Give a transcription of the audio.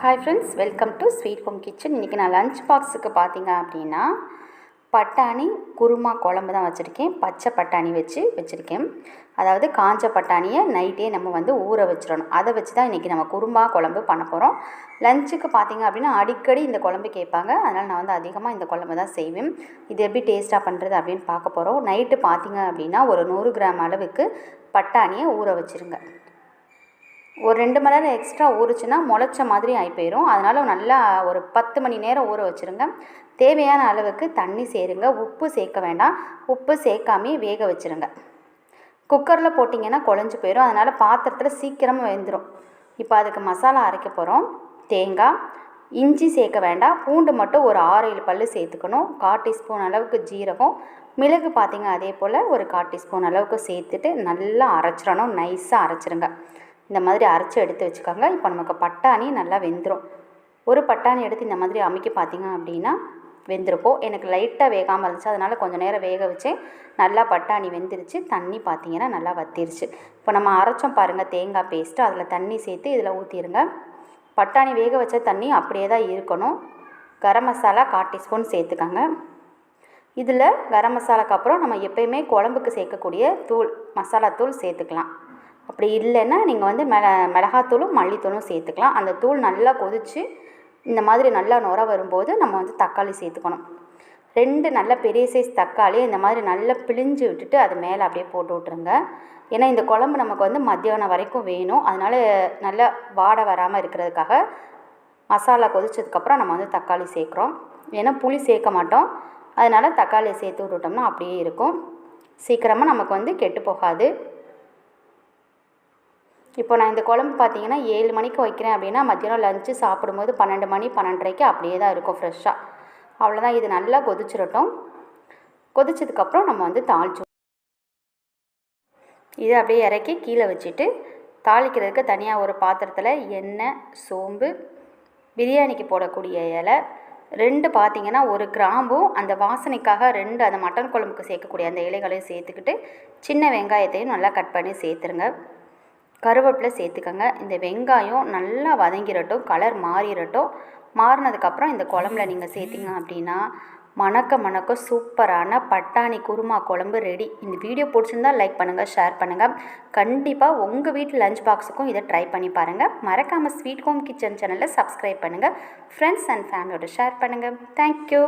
Hi friends welcome to sweet home kitchen இன்றைக்கி நான் lunch பாக்ஸுக்கு பார்த்தீங்க அப்படின்னா பட்டாணி குருமா குழம்பு தான் வச்சுருக்கேன். பச்சை பட்டாணி வச்சு வச்சுருக்கேன். அதாவது காஞ்ச பட்டாணியை நைட்டே நம்ம வந்து ஊற வச்சிடணும். அதை வச்சு தான் இன்றைக்கி நம்ம குருமா குழம்பு பண்ண போகிறோம் லஞ்சுக்கு பார்த்தீங்க அப்படின்னா அடிக்கடி இந்த குழம்பு கேட்பாங்க. அதனால் நான் வந்து அதிகமாக இந்த குழம்பு தான் செய்வேன். இது எப்படி டேஸ்ட்டாக பண்ணுறது அப்படின்னு பார்க்க போகிறோம் நைட்டு பார்த்தீங்க அப்படின்னா ஒரு நூறு கிராம் அளவுக்கு பட்டாணியை ஊற வச்சுருங்க. ஒரு ரெண்டு மணி நேரம் எக்ஸ்ட்ரா ஊறுச்சுன்னா முளைச்ச மாதிரி ஆகி போயிடும் அதனால் நல்லா ஒரு பத்து மணி நேரம் ஊற வச்சுருங்க. தேவையான அளவுக்கு தண்ணி சேருங்க. உப்பு சேர்க்க வேண்டாம். உப்பு சேர்க்காமே வேக வச்சுருங்க. குக்கரில் போட்டிங்கன்னா குழஞ்சி போயிடும் அதனால் பாத்திரத்தில் சீக்கிரமாக வெந்துடும் இப்போ அதுக்கு மசாலா அரைக்க போகிறோம் தேங்காய் இஞ்சி சேர்க்க வேண்டாம். பூண்டு மட்டும் ஒரு ஆறு ஏழு பல் சேர்த்துக்கணும். கால் டீஸ்பூன் அளவுக்கு ஜீரகம். மிளகு பார்த்தீங்க அதே போல் ஒரு கால் டீஸ்பூன் அளவுக்கு சேர்த்துட்டு நல்லா அரைச்சிடணும். நைஸாக அரைச்சிருங்க. இந்த மாதிரி அரைச்சி எடுத்து வச்சுக்கோங்க. இப்போ நமக்கு பட்டாணி நல்லா வெந்துடும் ஒரு பட்டாணி எடுத்து இந்த மாதிரி அமைக்க பார்த்தீங்க அப்படின்னா வெந்திருக்கும். எனக்கு லைட்டாக வேகாமல் இருந்துச்சு. அதனால் கொஞ்சம் நேரம் வேக வச்சேன். நல்லா பட்டாணி வெந்துருச்சு. தண்ணி பார்த்தீங்கன்னா நல்லா வத்திருச்சு. இப்போ நம்ம அரைச்சோம் பாருங்கள் தேங்காய் பேஸ்ட்டு அதில் தண்ணி சேர்த்து இதில் ஊற்றிடுங்க பட்டாணி வேக வச்ச தண்ணி அப்படியே தான் இருக்கணும். கரம் மசாலா கால் டீஸ்பூன் சேர்த்துக்கோங்க. இதில் கரம் மசாலாக்கு அப்புறம் நம்ம எப்பயுமே குழம்புக்கு சேர்க்கக்கூடிய தூள் மசாலா தூள் சேர்த்துக்கலாம். அப்படி இல்லைன்னா நீங்கள் வந்து மிள மிளகாத்தூளும் மல்லித்தூளும் சேர்த்துக்கலாம். அந்த தூள் நல்லா கொதித்து இந்த மாதிரி நல்லா நுர வரும்போது நம்ம வந்து தக்காளி சேர்த்துக்கணும். ரெண்டு நல்ல பெரிய சைஸ் தக்காளி இந்த மாதிரி நல்லா பிழிஞ்சு விட்டுட்டு அது மேலே அப்படியே போட்டு விட்ருங்க ஏன்னா இந்த குழம்பு நமக்கு வந்து மத்தியானம் வரைக்கும் வேணும். அதனால் நல்லா வாடை வராமல் இருக்கிறதுக்காக மசாலா கொதிச்சதுக்கப்புறம் நம்ம வந்து தக்காளி சேர்க்குறோம். ஏன்னா புளி சேர்க்க மாட்டோம். அதனால் தக்காளியை சேர்த்து விட்டுட்டோம்னா அப்படியே இருக்கும். சீக்கிரமாக நமக்கு வந்து கெட்டு போகாது. இப்போ நான் இந்த குழம்பு பார்த்தீங்கன்னா ஏழு மணிக்கு வைக்கிறேன் அப்படின்னா மத்தியானம் லஞ்சு சாப்பிடும்போது பன்னெண்டு மணி பன்னெண்டரைக்கு அப்படியே தான் இருக்கும் ஃப்ரெஷ்ஷாக அவ்வளோதான் இது நல்லா கொதிச்சிடட்டும் கொதிச்சதுக்கப்புறம் நம்ம வந்து தாளிச்சு இதை அப்படியே இறக்கி கீழே வச்சுட்டு தாளிக்கிறதுக்கு தனியாக ஒரு பாத்திரத்தில் எண்ணெய் சோம்பு பிரியாணிக்கு போடக்கூடிய இலை ரெண்டு பார்த்திங்கன்னா ஒரு கிராம்பும் அந்த வாசனைக்காக ரெண்டு அந்த மட்டன் குழம்புக்கு சேர்க்கக்கூடிய அந்த இலைகளையும் சேர்த்துக்கிட்டு சின்ன வெங்காயத்தையும் நல்லா கட் பண்ணி சேர்த்துருங்க. கருவேப்பிலை சேர்த்துக்கோங்க. இந்த வெங்காயம் நல்லா வதங்கிடட்டும் கலர் மாறிடட்டும் மாறினதுக்கப்புறம் இந்த குழம்புல நீங்கள் சேர்த்திங்க அப்படின்னா மணக்க மணக்க சூப்பரான பட்டாணி குருமா குழம்பு ரெடி இந்த வீடியோ பிடிச்சிருந்தால் லைக் பண்ணுங்கள் ஷேர் பண்ணுங்கள் கண்டிப்பாக உங்கள் வீட்டு லஞ்ச் பாக்ஸுக்கும் இதை ட்ரை பண்ணி பாருங்கள் மறக்காமல் ஸ்வீட் ஹோம் கிச்சன் சேனலை சப்ஸ்கிரைப் பண்ணுங்கள் ஃப்ரெண்ட்ஸ் அண்ட் ஃபேமிலியோட ஷேர் பண்ணுங்கள் தேங்க்யூ